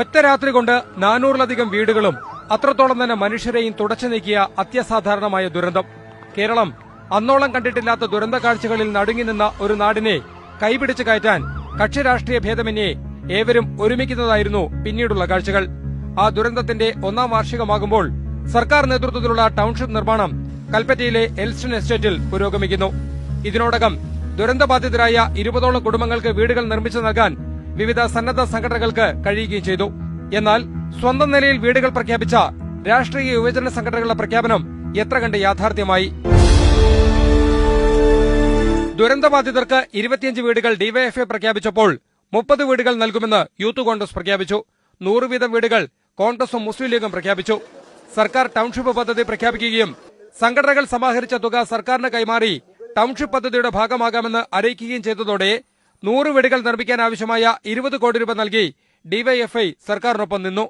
ഒറ്റ രാത്രി കൊണ്ട് നാനൂറിലധികം വീടുകളും അത്രത്തോളം തന്നെ മനുഷ്യരെയും തുടച്ചു നീക്കിയ അത്യസാധാരണമായ ദുരന്തം. കേരളം അന്നോളം കണ്ടിട്ടില്ലാത്ത ദുരന്ത കാഴ്ചകളിൽ നടുങ്ങി നിന്ന ഒരു നാടിനെ കൈപിടിച്ചു കയറ്റാൻ കക്ഷി രാഷ്ട്രീയ ഭേദമന്യേ ഏവരും ഒരുമിക്കുന്നതായിരുന്നു പിന്നീടുള്ള കാഴ്ചകൾ. ആ ദുരന്തത്തിന്റെ ഒന്നാം വാർഷികമാകുമ്പോൾ സർക്കാർ നേതൃത്വത്തിലുള്ള ടൗൺഷിപ്പ് നിർമ്മാണം കൽപ്പറ്റയിലെ എൽസ്റ്റൺ എസ്റ്റേറ്റിൽ പുരോഗമിക്കുന്നു. ഇതിനോടകം ദുരന്തബാധിതരായ ഇരുപതോളം കുടുംബങ്ങൾക്ക് വീടുകൾ നിർമ്മിച്ചു നൽകാൻ വിവിധ സന്നദ്ധ സംഘടനകൾക്ക് കഴിയുകയും ചെയ്തു. എന്നാൽ സ്വന്തം നിലയിൽ വീടുകൾ പ്രഖ്യാപിച്ച രാഷ്ട്രീയ യുവജന സംഘടനകളുടെ പ്രഖ്യാപനം എത്ര കണ്ട് യാഥാർത്ഥ്യമായി? ദുരന്തബാധിതർക്ക് ഇരുപത്തിയഞ്ച് വീടുകൾ ഡിവൈഎഫ്ഐ പ്രഖ്യാപിച്ചപ്പോൾ മുപ്പത് വീടുകൾ നൽകുമെന്ന് യൂത്ത് കോൺഗ്രസ് പ്രഖ്യാപിച്ചു. നൂറ് വീതം വീടുകൾ കോൺഗ്രസും മുസ്ലിം ലീഗും പ്രഖ്യാപിച്ചു. സർക്കാർ ടൗൺഷിപ്പ് പദ്ധതി പ്രഖ്യാപിക്കുകയും സംഘടനകൾ സമാഹരിച്ച തുക സർക്കാരിന് കൈമാറി ടൗൺഷിപ്പ് പദ്ധതിയുടെ ഭാഗമാകാമെന്ന് അറിയിക്കുകയും ചെയ്തതോടെ നൂറ് വീടുകൾ നിർമ്മിക്കാൻ ആവശ്യമായ ഇരുപത് കോടി രൂപ നൽകി ഡിവൈഎഫ്ഐ സർക്കാരിനൊപ്പം നിന്നു.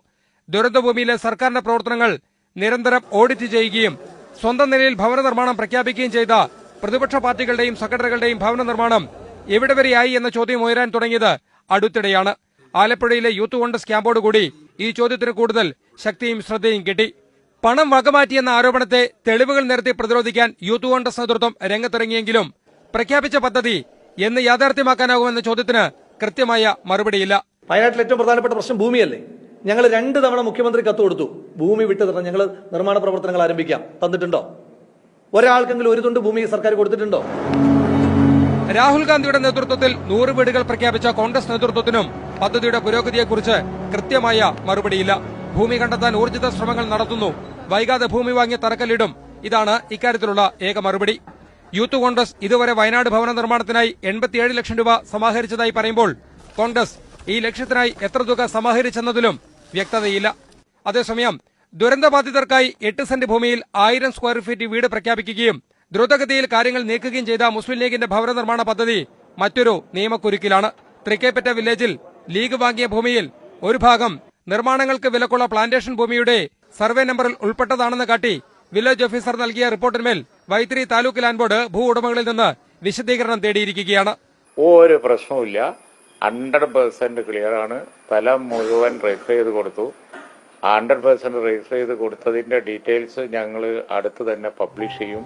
ദുരന്തഭൂമിയിലെ സർക്കാരിന്റെ പ്രവർത്തനങ്ങൾ നിരന്തരം ഓഡിറ്റ് ചെയ്യുകയും സ്വന്തം നിലയിൽ ഭവന നിർമ്മാണം പ്രഖ്യാപിക്കുകയും ചെയ്ത പ്രതിപക്ഷ പാർട്ടികളുടെയും സെക്രട്ടറികളുടെയും ഭവന നിർമ്മാണം എവിടെ വരെയായി എന്ന ചോദ്യം ഉയരാൻ തുടങ്ങിയത് അടുത്തിടെയാണ്. ആലപ്പുഴയിലെ യൂത്ത് കോൺഗ്രസ് ക്യാമ്പോടുകൂടി ഈ ചോദ്യത്തിന് കൂടുതൽ ശക്തിയും ശ്രദ്ധയും കിട്ടി. പണം വകമാറ്റിയെന്ന ആരോപണത്തെ തെളിവുകൾ നിരത്തി പ്രതിരോധിക്കാൻ യൂത്ത് കോൺഗ്രസ് നേതൃത്വം രംഗത്തിറങ്ങിയെങ്കിലും പ്രഖ്യാപിച്ച പദ്ധതി എന്ന് യാഥാർത്ഥ്യമാക്കാനാകുമെന്ന ചോദ്യത്തിന് കൃത്യമായ മറുപടിയില്ല. വയനാട്ടിൽ ഏറ്റവും പ്രധാനപ്പെട്ട പ്രശ്നം ഭൂമിയല്ലേ? ഞങ്ങൾ രണ്ട് തവണ മുഖ്യമന്ത്രി കത്ത് കൊടുത്തു. ഭൂമി വിട്ടു തരണം ഞങ്ങൾ നിർമ്മാണ പ്രവർത്തനങ്ങൾ ആരംഭിക്കാം. തന്നിട്ടുണ്ടോ? ഒരാൾക്കെങ്കിലും ഒരു തുണ്ട് ഭൂമി സർക്കാർ കൊടുത്തിട്ടുണ്ടോ? രാഹുൽ ഗാന്ധിയുടെ നേതൃത്വത്തിൽ നൂറ് വീടുകൾ പ്രഖ്യാപിച്ച കോൺഗ്രസ് നേതൃത്വത്തിനും പദ്ധതിയുടെ പുരോഗതിയെക്കുറിച്ച് കൃത്യമായ മറുപടിയില്ല. ഭൂമി കണ്ടെത്താൻ ഊർജിത ശ്രമങ്ങൾ നടത്തുന്നു. വൈകാതെ ഭൂമി വാങ്ങിയ തറക്കല്ലിടും. ഇതാണ് ഇക്കാര്യത്തിലുള്ള ഏക മറുപടി. യൂത്ത് കോൺഗ്രസ് ഇതുവരെ വയനാട് ഭവന നിർമ്മാണത്തിനായി എൺപത്തിയേഴ് ലക്ഷം രൂപ സമാഹരിച്ചതായി പറയുമ്പോൾ കോൺഗ്രസ് ഈ ലക്ഷ്യത്തിനായി എത്ര തുക സമാഹരിച്ചെന്നതിലും വ്യക്തതയില്ല. അതേസമയം ദുരന്തബാധിതർക്കായി എട്ട് സെന്റ് ഭൂമിയിൽ ആയിരം സ്ക്വയർ ഫീറ്റ് വീട് പ്രഖ്യാപിക്കുകയും ദ്രുതഗതിയിൽ കാര്യങ്ങൾ നീക്കുകയും ചെയ്ത മുസ്ലിം ലീഗിന്റെ ഭവന നിർമ്മാണ പദ്ധതി മറ്റൊരു നിയമക്കുരുക്കിലാണ്. തൃക്കേപ്പറ്റ വില്ലേജിൽ ലീഗ് വാങ്ങിയ ഭൂമിയിൽ ഒരു ഭാഗം നിർമ്മാണങ്ങൾക്ക് വിലക്കുള്ള പ്ലാന്റേഷൻ ഭൂമിയുടെ സർവേ നമ്പറിൽ ഉൾപ്പെട്ടതാണെന്ന് കാട്ടി വില്ലേജ് ഓഫീസർ നൽകിയ റിപ്പോർട്ടിന്മേൽ വൈത്തിരി താലൂക്ക് ലാൻഡ് ബോർഡ് ഭൂ ഉടമകളിൽ നിന്ന് വിശദീകരണം തേടിയിരിക്കുകയാണ്. ഒരു പ്രശ്നവുമില്ല ഹൺഡ്രഡ് പെർസെന്റ് ക്ലിയർ ആണ്. സ്ഥലം മുഴുവൻ രജിസ്റ്റർ ചെയ്ത് കൊടുത്തു. ഹൺഡ്രഡ് പെർസെന്റ് രജിസ്റ്റർ ചെയ്ത് കൊടുത്തതിന്റെ ഡീറ്റെയിൽസ് ഞങ്ങൾ അടുത്ത് തന്നെ പബ്ലിഷ് ചെയ്യും.